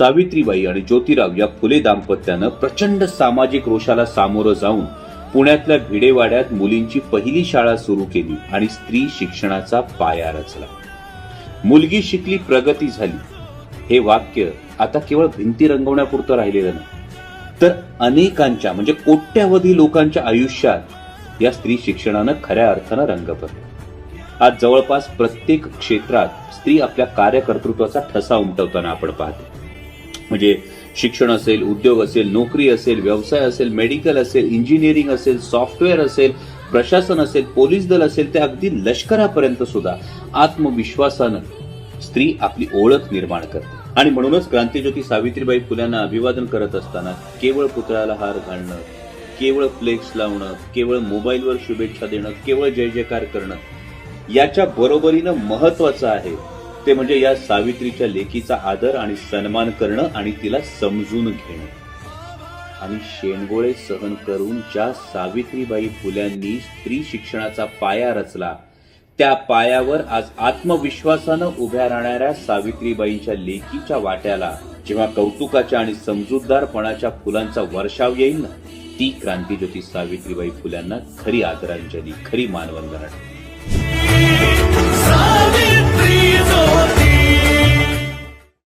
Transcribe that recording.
सावित्रीबाई आणि ज्योतिराव या फुले दाम्पत्यानं प्रचंड सामाजिक रोषाला सामोरं जाऊन पुण्यातल्या भिडेवाड्यात मुलींची पहिली शाळा सुरू केली आणि स्त्री शिक्षणाचा पाया रचला. मुलगी शिकली प्रगती झाली. हे वाक्य आता केवळ भिंती रंगवण्यापुरतं राहिलेलं नाही. तर अनेकांच्या म्हणजे कोट्यावधी लोकांच्या आयुष्यात या स्त्री शिक्षणानं खऱ्या अर्थानं रंग भरला. आज जवळपास प्रत्येक क्षेत्रात स्त्री आपल्या कार्यकर्तृत्वाचा ठसा उमटवताना आपण पाहतो. म्हणजे शिक्षण असेल उद्योग असेल नोकरी असेल व्यवसाय असेल मेडिकल असेल इंजिनिअरिंग असेल सॉफ्टवेअर असेल प्रशासन असेल पोलीस दल असेल ते अगदी लष्करापर्यंत सुद्धा आत्मविश्वासानं स्त्री आपली ओळख निर्माण करते. आणि म्हणूनच क्रांतीज्योती सावित्रीबाई फुल्यांना अभिवादन करत असताना केवळ पुतळ्याला हार घालणं केवळ फ्लेक्स लावणं केवळ मोबाईलवर शुभेच्छा देणं केवळ जय जयकार करणं याच्या बरोबरीनं महत्वाचं आहे ते म्हणजे या सावित्रीच्या लेखीचा आदर आणि सन्मान करणं आणि तिला समजून घेणं. आणि शेणगोळे सहन करून ज्या सावित्रीबाई फुल्यांनी स्त्री शिक्षणाचा पाया रचला त्या पायावर आज आत्मविश्वासानं उभ्या राहणाऱ्या सावित्रीबाईंच्या लेखीच्या वाट्याला जेव्हा कौतुकाच्या आणि समजूतदारपणाच्या फुलांचा वर्षाव येईल ना ती क्रांतीज्योती सावित्रीबाई फुल्यांना खरी आदरांजली खरी मानवंदना.